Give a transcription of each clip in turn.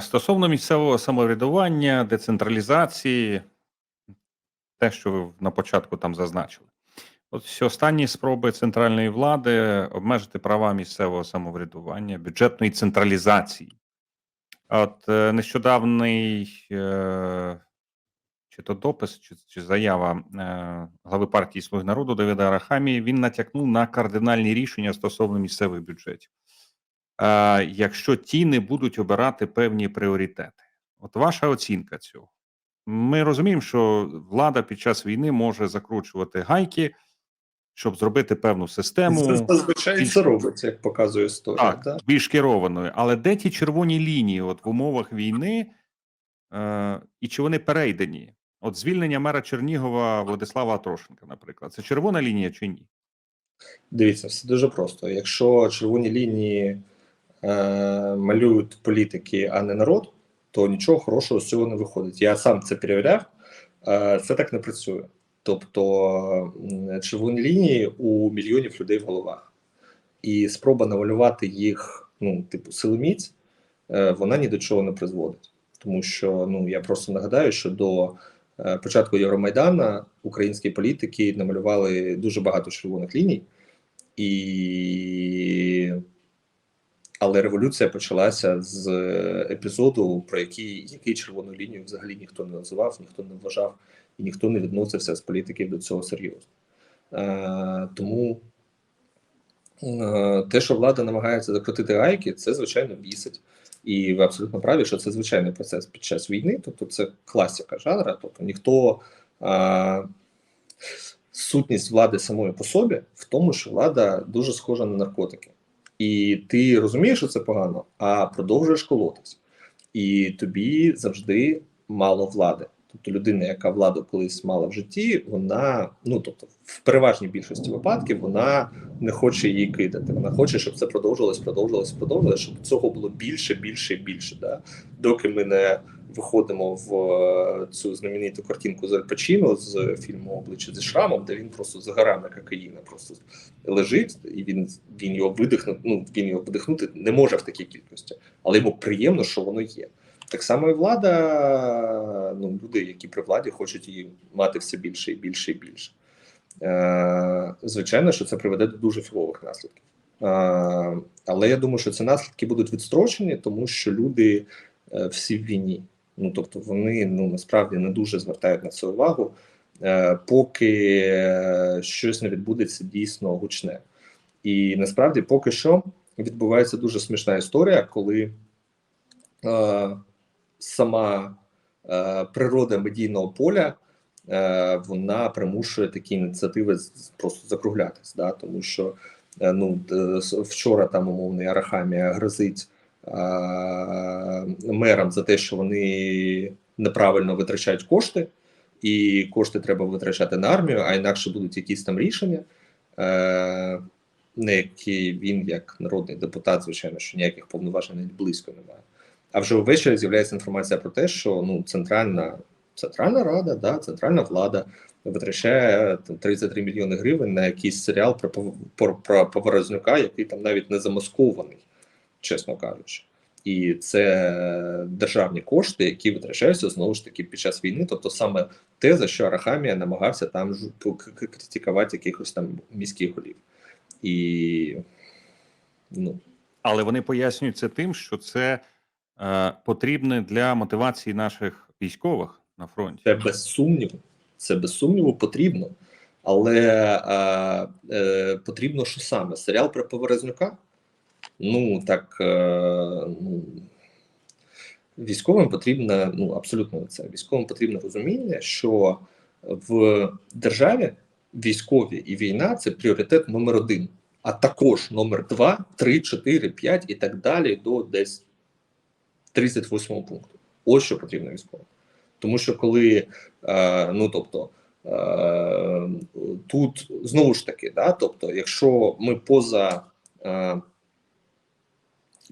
Стосовно місцевого самоврядування, децентралізації, те, що ви на початку там зазначили. От всі останні спроби центральної влади обмежити права місцевого самоврядування, бюджетної централізації. От е, нещодавний е, чи то допис, чи, чи заява е, глави партії Слуги народу Давида Арахамії, він натякнув на кардинальні рішення стосовно місцевих бюджетів. Е, якщо ті не будуть обирати певні пріоритети. От ваша оцінка цього. Ми розуміємо, що влада під час війни може закручувати гайки, щоб зробити певну систему. Це зазвичай це робиться, як показує історія. Так, да? більш керованою. Але де ті червоні лінії от в умовах війни, е, і чи вони перейдені? От звільнення мера Чернігова Владислава Атрошенка, наприклад, це червона лінія чи ні? Дивіться, все дуже просто. Якщо червоні лінії е, малюють політики, а не народ, то нічого хорошого з цього не виходить. Я сам це перевіряв, е, це так не працює. Тобто червоні лінії у мільйонів людей в головах, і спроба намалювати їх, ну, типу, силоміць, е, вона ні до чого не призводить. Тому що ну я просто нагадаю, що до початку Євромайдана українські політики намалювали дуже багато червоних ліній, і але революція почалася з епізоду, про який, який червону лінію взагалі ніхто не називав, ніхто не вважав і ніхто не відносився з політиків до цього серйозно. Е, тому е, те, що влада намагається закрутити гайки, це звичайно бісить. І ви абсолютно праві, що це звичайний процес під час війни, тобто це класика жанра. Тобто ніхто а, сутність влади самої по собі в тому, що влада дуже схожа на наркотики, і ти розумієш, що це погано, а продовжуєш колотись, і тобі завжди мало влади. Тобто людина, яка владу колись мала в житті, вона ну тобто в переважній більшості випадків вона не хоче її кидати. Вона хоче, щоб це продовжилось, продовжилось, продовжилось, щоб цього було більше, більше більше. Да? Доки ми не виходимо в е, цю знамениту картинку з Аль Пачіно з фільму Обличчя зі шрамом, де він просто загорав на кокаїна, просто лежить, і він він його видихнути, ну він його видихнути не може в такій кількості, але йому приємно, що воно є. Так само і влада, ну люди, які при владі хочуть її мати все більше і більше і більше. Е, звичайно, що це приведе до дуже філових наслідків. Е, але я думаю, що ці наслідки будуть відстрочені, тому що люди е, всі в війні. Ну тобто вони ну насправді не дуже звертають на це увагу, е, поки е, щось не відбудеться дійсно гучне. І насправді поки що відбувається дуже смішна історія, коли е, сама е, природа медійного поля е, вона примушує такі ініціативи просто закруглятись. Да? Тому що е, ну, вчора там умовний Арахамія грозить е, мерам за те, що вони неправильно витрачають кошти, і кошти треба витрачати на армію, а інакше будуть якісь там рішення. Е, на які він, як народний депутат, звичайно, що ніяких повноважень близько немає. А вже увечері з'являється інформація про те, що ну центральна центральна рада, да, центральна влада витрачає там, 33 мільйони гривень на якийсь серіал про про, про Поворознюка, який там навіть не замаскований, чесно кажучи. І це державні кошти, які витрачаються знову ж таки під час війни. Тобто саме те, за що Арахамія намагався там критикувати якихось там міських голів. І ну, Але вони пояснюють це тим, що це е, потрібне для мотивації наших військових на фронті. Це без сумніву, це без сумніву потрібно. Але е, е, потрібно що саме? Серіал про Поворознюка? Ну так е, ну, військовим потрібно, ну абсолютно це. Військовим потрібно розуміння, що в державі військові і війна це пріоритет номер один, а також номер два, три, чотири, п'ять і так далі до десь 38 пункту. Ось що потрібно військовим. Тому що коли е, ну тобто е, тут знову ж таки, да, тобто, якщо ми поза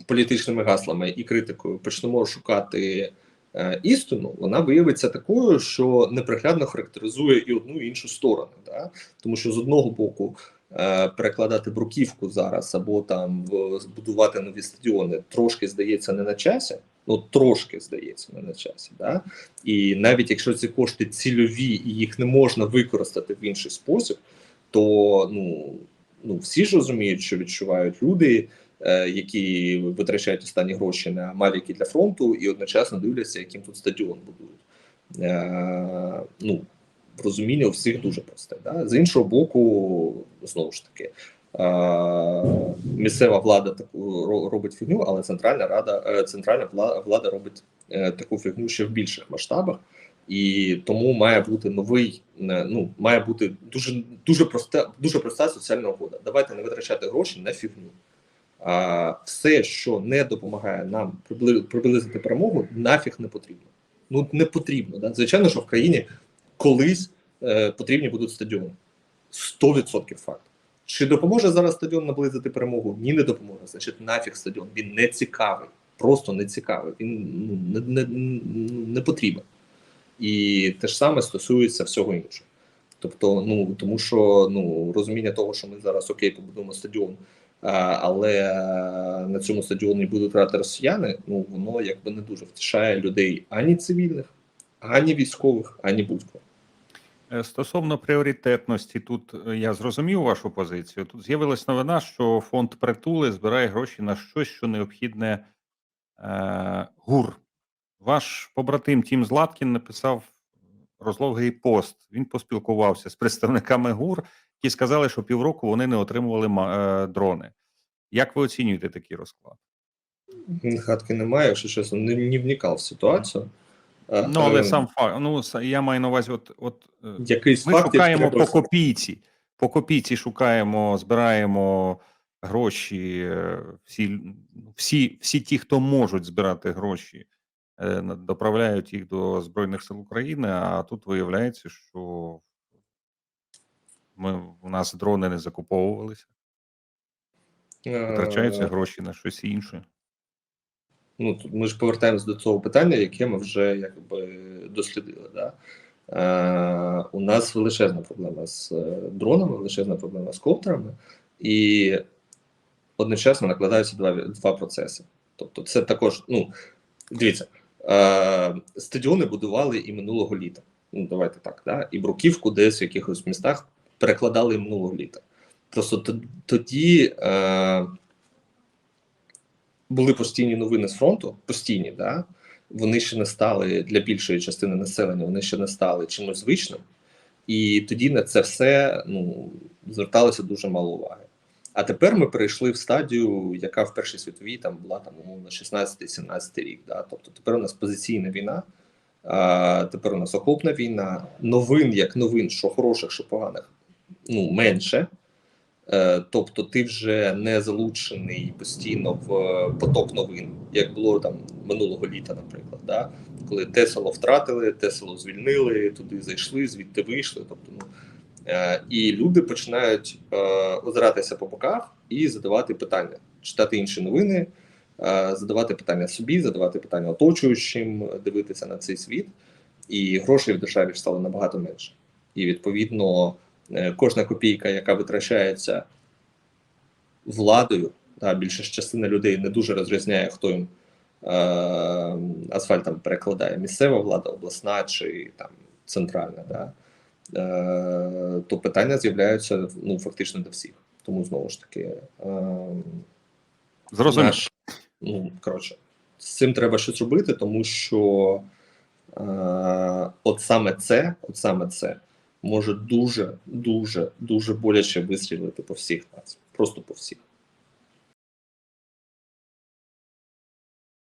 політичними гаслами і критикою почнемо шукати е, істину, вона виявиться такою, що неприглядно характеризує і одну і іншу сторону. Да? Тому що з одного боку е, перекладати бруківку зараз або там збудувати нові стадіони трошки здається не на часі Ну трошки здається не на часі. Да? І навіть якщо ці кошти цільові і їх не можна використати в інший спосіб, то ну, ну всі ж розуміють, що відчувають люди, які витрачають останні гроші на мавіки для фронту, і одночасно дивляться, яким тут стадіон будують. Е, ну, розуміння у всіх дуже просте. Да? З іншого боку, знову ж таки, е, місцева влада таку ро- робить фігню, але центральна рада, е, центральна влада робить е, таку фігню ще в більших масштабах. І тому має бути новий, е, ну має бути дуже дуже проста, дуже проста соціальна угода. Давайте не витрачати гроші на фігню. А все, що не допомагає нам приблизити перемогу, нафіг не потрібно. Ну не потрібно. Да? Звичайно, що в країні колись е, потрібні будуть стадіони. 100% факт. Чи допоможе зараз стадіон наблизити перемогу? Ні, не допоможе. Значить, нафіг стадіон. Він не цікавий, просто не цікавий. Він ну, не, не, не потрібен. І те ж саме стосується всього іншого. Тобто, ну тому що ну розуміння того, що ми зараз окей, побудуємо стадіон, але е, на цьому стадіоні будуть грати росіяни. Ну воно якби не дуже втішає людей ані цивільних, ані військових, ані будь-кого. Е, Стосовно пріоритетності, тут е, я зрозумів вашу позицію. Тут з'явилась новина, що фонд притули збирає гроші на щось, що необхідне е, ГУР. Ваш побратим Тім Златкін написав розлогий пост. Він поспілкувався з представниками ГУР, які сказали, що півроку вони не отримували е, дрони. Як ви оцінюєте такий розклад? Гадки немає, якщо чесно, не, не вникав в ситуацію. Е, Ну, але е, сам факт. Ну, я маю на увазі, от, от е, якийсь Ми факт, шукаємо по копійці. По копійці шукаємо, збираємо гроші. Всі, всі, всі ті, хто можуть збирати гроші, доправляють їх до Збройних сил України. А тут виявляється, що ми, у нас дрони не закуповувалися, витрачаються Е, гроші на щось інше. ну ми ж повертаємось до цього питання, яке ми вже якби дослідили. Да? Е, у нас величезна проблема з е, дронами, величезна проблема з коптерами, і одночасно накладаються два, два процеси. Тобто, це також, ну дивіться, е, стадіони будували і минулого літа. Ну, давайте так, да? і бруківку десь в якихось містах перекладали минулого літа. Просто тоді. Е, були постійні новини з фронту, постійні, да? вони ще не стали для більшої частини населення, вони ще не стали чимось звичним. І тоді на це все ну, зверталося дуже мало уваги. А тепер ми перейшли в стадію, яка в Першій світовій там була там умовно 16-17 рік. Да? Тобто тепер у нас позиційна війна, а, тепер у нас окопна війна, новин як новин, що хороших, що поганих, ну менше. Е, Тобто ти вже не залучений постійно в е, поток новин, як було там минулого літа, наприклад, да? коли те село втратили, те село звільнили, туди зайшли, звідти вийшли. Тобто, ну, е, і люди починають озиратися по боках і задавати питання, читати інші новини, задавати питання собі, задавати питання оточуючим, дивитися на цей світ. І грошей в державі стало набагато менше. І відповідно кожна копійка, яка витрачається владою, та більша ж частина людей не дуже розрізняє, хто їм е, асфальтом перекладає місцева влада, обласна чи там центральна. Да? Е, то питання з'являються ну фактично до всіх. Тому знову ж таки, е, Зрозуміло. наш, ну коротше, з цим треба щось робити, тому що е, от саме це, от саме це може дуже, дуже, дуже боляче вистрілити по всіх нас, просто по всіх.